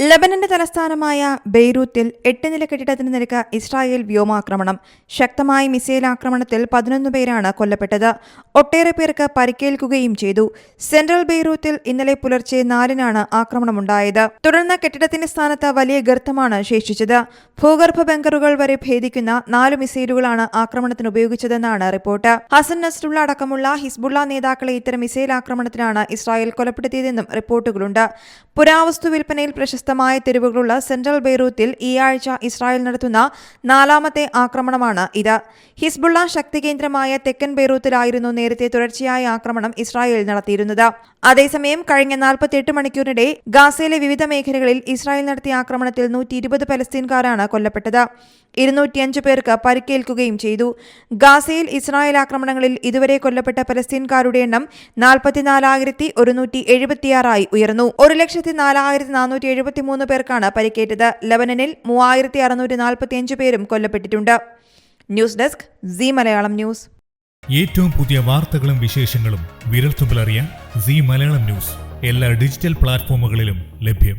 ലബനന്റെ തലസ്ഥാനമായ ബെയ്റൂത്തിൽ എട്ട് നില കെട്ടിടത്തിന് നിരക്ക് ഇസ്രായേൽ വ്യോമാക്രമണം. ശക്തമായ മിസൈൽ ആക്രമണത്തിൽ പതിനൊന്ന് പേരാണ് കൊല്ലപ്പെട്ടത്. ഒട്ടേറെ പേർക്ക് പരിക്കേൽക്കുകയും ചെയ്തു. സെൻട്രൽ ബെയ്റൂത്തിൽ ഇന്നലെ പുലർച്ചെ നാലിനാണ് ആക്രമണമുണ്ടായത്. തുടർന്ന് കെട്ടിടത്തിന്റെ സ്ഥാനത്ത് വലിയ ഗർത്തമാണ് ശേഷിച്ചത്. ഭൂഗർഭ ബങ്കറുകൾ വരെ ഭേദിക്കുന്ന നാല് മിസൈലുകളാണ് ആക്രമണത്തിന് ഉപയോഗിച്ചതെന്നാണ് റിപ്പോർട്ട്. ഹസൻ നസ്രുള്ള അടക്കമുള്ള ഹിസ്ബുള്ള നേതാക്കളെ ഇത്തരം മിസൈൽ ആക്രമണത്തിനാണ് ഇസ്രായേൽ കൊലപ്പെടുത്തിയതെന്നും റിപ്പോർട്ടുകളുണ്ട്. പുരാവസ്തു വിൽപ്പനയിൽ പ്രശസ്തമായ തെരുവുകളുള്ള സെൻട്രൽ ബെയ്റൂത്തിൽ ഈ ആഴ്ച ഇസ്രായേൽ നടത്തുന്ന നാലാമത്തെ ആക്രമണമാണ് ഇത്. ഹിസ്ബുള്ള ശക്തി കേന്ദ്രമായ തെക്കൻ ബെയ്റൂത്തിലായിരുന്നു നേരത്തെ തുടർച്ചയായ ആക്രമണം ഇസ്രായേൽ നടത്തിയിരുന്നത്. അതേസമയം കഴിഞ്ഞ നാൽപ്പത്തിയെട്ട് മണിക്കൂറിനിടെ ഗാസയിലെ വിവിധ മേഖലകളിൽ ഇസ്രായേൽ നടത്തിയ ആക്രമണത്തിൽ നൂറ്റി ഇരുപത് പലസ്തീൻകാരാണ് കൊല്ലപ്പെട്ടത്. ഇരുന്നൂറ്റിയഞ്ച് പേർക്ക് പരിക്കേൽക്കുകയും ചെയ്തു. ഗാസയിൽ ഇസ്രായേൽ ആക്രമണങ്ങളിൽ ഇതുവരെ കൊല്ലപ്പെട്ട പലസ്തീൻകാരുടെ എണ്ണം നാൽപ്പത്തിനാലായിരത്തി ഒരുന്നൂറ്റി എഴുപത്തിയാറായി ഉയർന്നു. ഒരു ലക്ഷത്തി നാലായിരത്തി നാനൂറ്റി എഴുപത്തിമൂന്ന് പേർക്കാണ് പരിക്കേറ്റത്. ലബനനിൽ മൂവായിരത്തി അറുന്നൂറ്റി നാൽപ്പത്തിയഞ്ച് പേരും കൊല്ലപ്പെട്ടിട്ടുണ്ട്. News desk C Malayalam news. ഏറ്റവും പുതിയ വാർത്തകളും വിശേഷങ്ങളും വിരൽത്തുമ്പിലറിയാൻ സി മലയാളം ന്യൂസ്. എല്ലാ ഡിജിറ്റൽ പ്ലാറ്റ്ഫോമുകളിലും ലഭ്യം.